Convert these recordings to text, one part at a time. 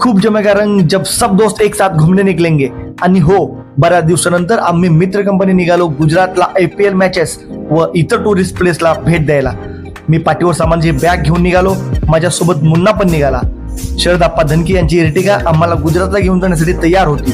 खूप जमेगा रंग जब सब दोस्त एक साथ घुमने निकलेंगे। आणि हो बऱ्याच दिवसानंतर आम्ही मित्र कंपनी निघालो गुजरातला आय पी एल मॅचेस व इतर टुरिस्ट प्लेसला भेट द्यायला मी पाठीवर सामानची बॅग घेऊन निघालो माझ्यासोबत मुन्ना पण निघाला। शरद आप्पा धनकी यांची इर्टिगा आम्हाला गुजरातला घेऊन जाण्यासाठी तयार होती।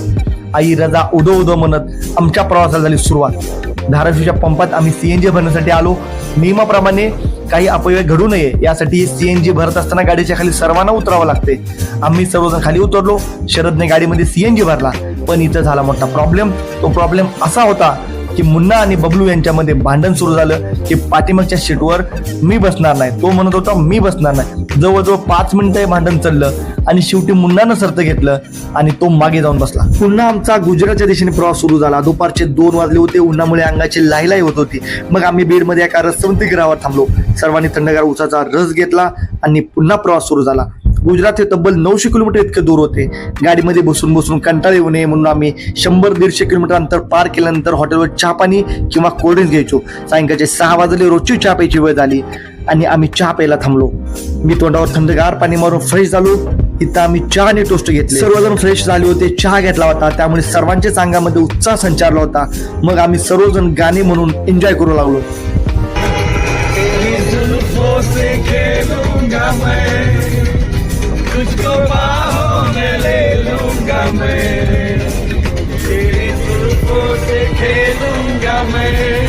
आई रजा उदो उदो म्हणत आमच्या प्रवासाला झाली सुरुवात। धाराशिवच्या पंपात आम्ही सीएनजी भरण्यासाठी आलो। नियमाप्रमाणे काही अपव्यय घडू नये. यासाठी सीएनजी भरत असताना गाडीच्या खाली सर्वांना उतरावं लागते. आम्ही सर्वजण खाली उतरलो. शरदने गाडीमध्ये सीएनजी भरला. पण इथं झाला मोठा प्रॉब्लेम तो प्रॉब्लेम असा होता की मुन्ना आणि बबलू यांच्यामध्ये भांडण सुरू झालं की पाठीमागच्या सीटवर मी बसणार नाही. तो म्हणत होता मी बसणार नाही. जवळजवळ पाच मिनिटं हे भांडण चाललं आणि शेवटी मुन्नानं सर्त घेतलं आणि तो मागे जाऊन बसला. पुन्हा आमचा गुजरातच्या दिशेने प्रवास सुरू झाला. दुपारचे दोन वाजले होते. उन्हामुळे अंगाची लाहीलाही होत होती. मग आम्ही बीडमध्ये एका रसवंती ग्रहावर थांबलो. सर्वांनी थंडगार उसाचा रस घेतला आणि पुन्हा प्रवास सुरू झाला. गुजरात हे तब्बल नऊशे किलोमीटर इतके दूर होते. गाडीमध्ये बसून बसून कंटाळ येऊ नये म्हणून आम्ही शंभर दीडशे किलोमीटर अंतर पार केल्यानंतर हॉटेलवर चहा पाणी किंवा कोल्ड्रिंक्स घ्यायचो. सायंकाळचे सहा वाजले रोजची चहा प्यायची वेळ झाली आणि आम्ही चहा प्यायला थांबलो. मी तोंडावर थंडगार पाणी मारून फ्रेश झालो. इथं आम्ही चहा आणि टोस्ट घेतले. सर्वजण फ्रेश झाले होते चहा घेतला होता. त्यामुळे सर्वांच्याच अंगामध्ये उत्साह संचारला होता. मग आम्ही सर्वजण गाणे म्हणून एन्जॉय करू लागलो. से खेलूंगा मैं।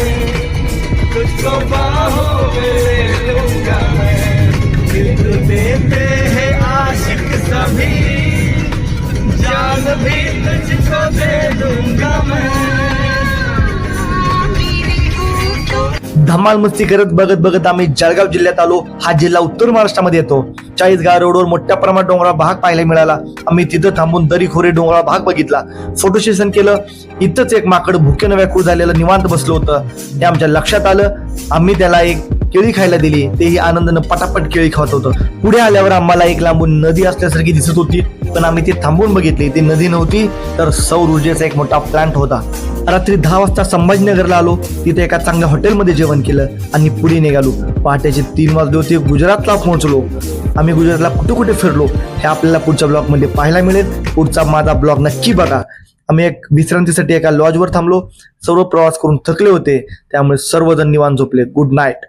तुझको बाहों में ले लूंगा मैं। दिल देते हैं आशिक सभी। जान भी तुझको दे दूंगा मैं। धमाल मस्ती करत बघत बघत आम्ही जळगाव जिल्ह्यात आलो. हा जिल्हा उत्तर महाराष्ट्रामध्ये येतो. चाळीसगाव रोडवर मोठ्या प्रमाणात डोंगराळ भाग पाहायला मिळाला. आम्ही तिथं थांबून दरी खोरे डोंगराळ भाग बघितला. फोटो सेशन केलं. इथंच एक माकड भुकेनं व्याकुळ झालेलं निवांत बसलं होतं. ते आमच्या लक्षात आलं. आम्ही त्याला एक केळी खायला दिली तेही आनंदानं पटापट केळी खात होतं. पुढे आल्यावर आम्हाला एक लांबून नदी असल्यासारखी दिसत होती पण आम्ही ती थांबून बघितली. ती नदी नव्हती तर सौर ऊर्जेचा एक मोठा प्लांट होता. रात्री दहा वाजता संभाजीनगरला आलो. तिथे एका चांगल्या हॉटेलमध्ये जेवण केलं आणि पुढे निघालो. पहाटेचे तीन वाजले होते गुजरातला पोहोचलो. आम्ही गुजरातला कुठे कुठे फिरलो हे आपल्याला पुढच्या ब्लॉगमध्ये पाहायला मिळेल. पुढचा माझा ब्लॉग नक्की बघा. आम्ही एक विश्रांतीसाठी एका लॉजवर थांबलो. सर्व प्रवास करून थकले होते त्यामुळे सर्वजण निवान झोपले. Good night